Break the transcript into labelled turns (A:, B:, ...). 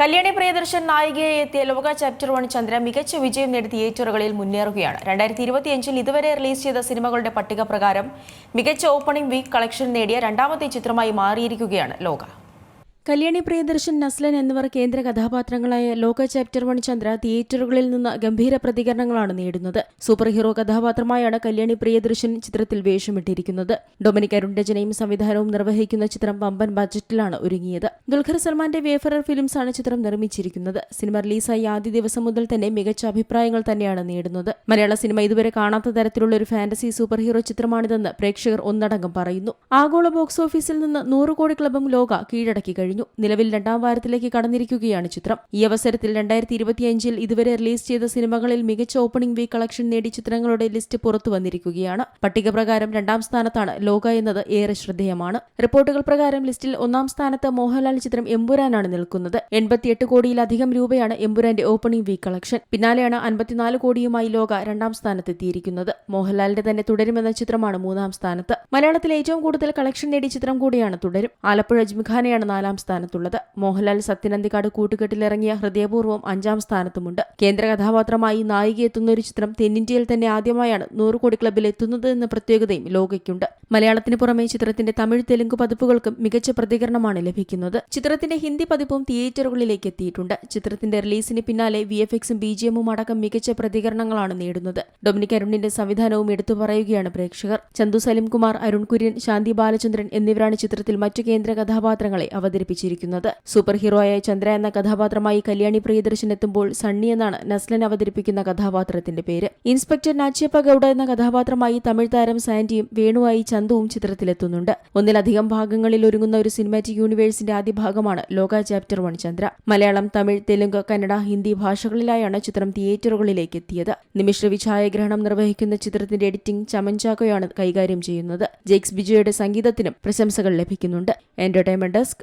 A: കല്യാണി പ്രിയദർശൻ നായികയായി എത്തിയ ലോക ചാപ്റ്റർ വൺ ചന്ദ്ര മികച്ച വിജയം നേടി തിയേറ്ററുകളിൽ മുന്നേറുകയാണ്. രണ്ടായിരത്തി ഇരുപത്തിയഞ്ചിൽ ഇതുവരെ റിലീസ് ചെയ്ത സിനിമകളുടെ പട്ടിക പ്രകാരം മികച്ച ഓപ്പണിംഗ് വീക്ക് കളക്ഷൻ നേടിയ രണ്ടാമത്തെ ചിത്രമായി മാറിയിരിക്കുകയാണ് ലോക. കല്യാണി പ്രിയദർശൻ നസ്ലൻ എന്നിവർ കേന്ദ്ര കഥാപാത്രങ്ങളായ ലോക ചാപ്റ്റർ വൺ ചന്ദ്ര തിയേറ്ററുകളിൽ നിന്ന് ഗംഭീര പ്രതികരണങ്ങളാണ് നേടുന്നത്. സൂപ്പർ ഹീറോ കഥാപാത്രമായാണ് കല്യാണി പ്രിയദർശൻ ചിത്രത്തിൽ വേഷമിട്ടിരിക്കുന്നത്. ഡൊമിനിക് അരുൺ രചനയും സംവിധാനവും നിർവഹിക്കുന്ന ചിത്രം വമ്പൻ ബജറ്റിലാണ് ഒരുങ്ങിയത്. ദുൽഖർ സൽമാന്റെ വേഫറർ ഫിലിംസ് ആണ് ചിത്രം നിർമ്മിച്ചിരിക്കുന്നത്. സിനിമ റിലീസായി ആദ്യ ദിവസം മുതൽ തന്നെ മികച്ച അഭിപ്രായങ്ങൾ തന്നെയാണ് നേടുന്നത്. മലയാള സിനിമ ഇതുവരെ കാണാത്ത തരത്തിലുള്ള ഒരു ഫാന്റസി സൂപ്പർ ഹീറോ ചിത്രമാണിതെന്ന് പ്രേക്ഷകർ ഒന്നടങ്കം പറയുന്നു. ആഗോള ബോക്സ് ഓഫീസിൽ നിന്ന് നൂറ് കോടി ക്ലബും ലോക കീഴടക്കി കഴിഞ്ഞു. നിലവിൽ രണ്ടാം വാരത്തിലേക്ക് കടന്നിരിക്കുകയാണ് ചിത്രം. ഈ അവസരത്തിൽ രണ്ടായിരത്തി ഇരുപത്തിയഞ്ചിൽ ഇതുവരെ റിലീസ് ചെയ്ത സിനിമകളിൽ മികച്ച ഓപ്പണിംഗ് വീക്ക് കളക്ഷൻ നേടി ചിത്രങ്ങളുടെ ലിസ്റ്റ് പുറത്തു വന്നിരിക്കുകയാണ്. പട്ടിക പ്രകാരം രണ്ടാം സ്ഥാനത്താണ് ലോക എന്നത് ഏറെ ശ്രദ്ധേയമാണ്. റിപ്പോർട്ടുകൾ പ്രകാരം ലിസ്റ്റിൽ ഒന്നാം സ്ഥാനത്ത് മോഹൻലാൽ ചിത്രം എമ്പുരാനാണ് നിൽക്കുന്നത്. എൺപത്തിയെട്ട് കോടിയിലധികം രൂപയാണ് എമ്പുരാന്റെ ഓപ്പണിംഗ് വീക്ക് കളക്ഷൻ. പിന്നാലെയാണ് അൻപത്തിനാല് കോടിയുമായി ലോക രണ്ടാം സ്ഥാനത്തെത്തിയിരിക്കുന്നത്. മോഹൻലാലിന്റെ തന്നെ തുടരുമെന്ന ചിത്രമാണ് മൂന്നാം സ്ഥാനത്ത്. മലയാളത്തിൽ ഏറ്റവും കൂടുതൽ കളക്ഷൻ നേടിയ ചിത്രം കൂടിയാണ് തുടരും. ആലപ്പുഴ ജിംഖാനയാണ് നാലാം സ്ഥാനത്തുള്ളത്. മോഹൻലാൽ സത്യനന്ദിക്കാട് കൂട്ടുകെട്ടിലിറങ്ങിയ ഹൃദയപൂർവം അഞ്ചാം സ്ഥാനത്തുമുണ്ട്. കേന്ദ്ര കഥാപാത്രമായി നായികയെത്തുന്ന ഒരു ചിത്രം തെന്നിന്ത്യയിൽ തന്നെ ആദ്യമായാണ് നൂറ് കോടി ക്ലബിൽ എത്തുന്നത് എന്ന പ്രത്യേകതയും ലോകയ്ക്കുണ്ട്. മലയാളത്തിന് പുറമെ ചിത്രത്തിന്റെ തമിഴ് തെലുങ്ക് പതിപ്പുകൾക്കും മികച്ച പ്രതികരണമാണ് ലഭിക്കുന്നത്. ചിത്രത്തിന്റെ ഹിന്ദി പതിപ്പും തിയേറ്ററുകളിലേക്ക് എത്തിയിട്ടുണ്ട്. ചിത്രത്തിന്റെ റിലീസിന് പിന്നാലെ വി എഫ് എക്സും ബി ജി എമ്മും അടക്കം മികച്ച പ്രതികരണങ്ങളാണ് നേടുന്നത്. ഡൊമിനിക് അരുണിന്റെ സംവിധാനവും എടുത്തു പറയുകയാണ് പ്രേക്ഷകർ. ചന്തു സലിംകുമാർ അരുൺ കുര്യൻ ശാന്തി ബാലചന്ദ്രൻ എന്നിവരാണ് ചിത്രത്തിൽ മറ്റു കേന്ദ്ര കഥാപാത്രങ്ങളെ അവതരിപ്പിച്ചിരിക്കുന്നത്. സൂപ്പർ ഹീറോയായ ചന്ദ്ര എന്ന കഥാപാത്രമായി കല്യാണി പ്രിയദർശൻ എത്തുമ്പോൾ സണ്ണി എന്നാണ് നസ്ലൻ അവതരിപ്പിക്കുന്ന കഥാപാത്രത്തിന്റെ പേര്. ഇൻസ്പെക്ടർ നാച്ചിയപ്പ ഗൌഡ എന്ന കഥാപാത്രമായി തമിഴ് താരം സാൻഡിയും വേണുവായി ചന്തുവും ചിത്രത്തിലെത്തുന്നുണ്ട്. ഒന്നിലധികം ഭാഗങ്ങളിൽ ഒരുങ്ങുന്ന ഒരു സിനിമാറ്റിക് യൂണിവേഴ്സിന്റെ ആദ്യ ഭാഗമാണ് ലോക ചാപ്റ്റർ വൺ ചന്ദ്ര. മലയാളം തമിഴ് തെലുങ്ക് കന്നഡ ഹിന്ദി ഭാഷകളിലായാണ് ചിത്രം തിയേറ്ററുകളിലേക്ക് എത്തിയത്. നിമിഷ് ഛായാഗ്രഹണം നിർവഹിക്കുന്ന ചിത്രത്തിന്റെ എഡിറ്റിംഗ് ചമൻ ചാക്കോയാണ് കൈകാര്യം ചെയ്യുന്നത്. ജെയ്ക്സ് ബിജോയുടെ സംഗീതത്തിനും പ്രശംസകൾ ലഭിക്കുന്നുണ്ട്. Entertainment desk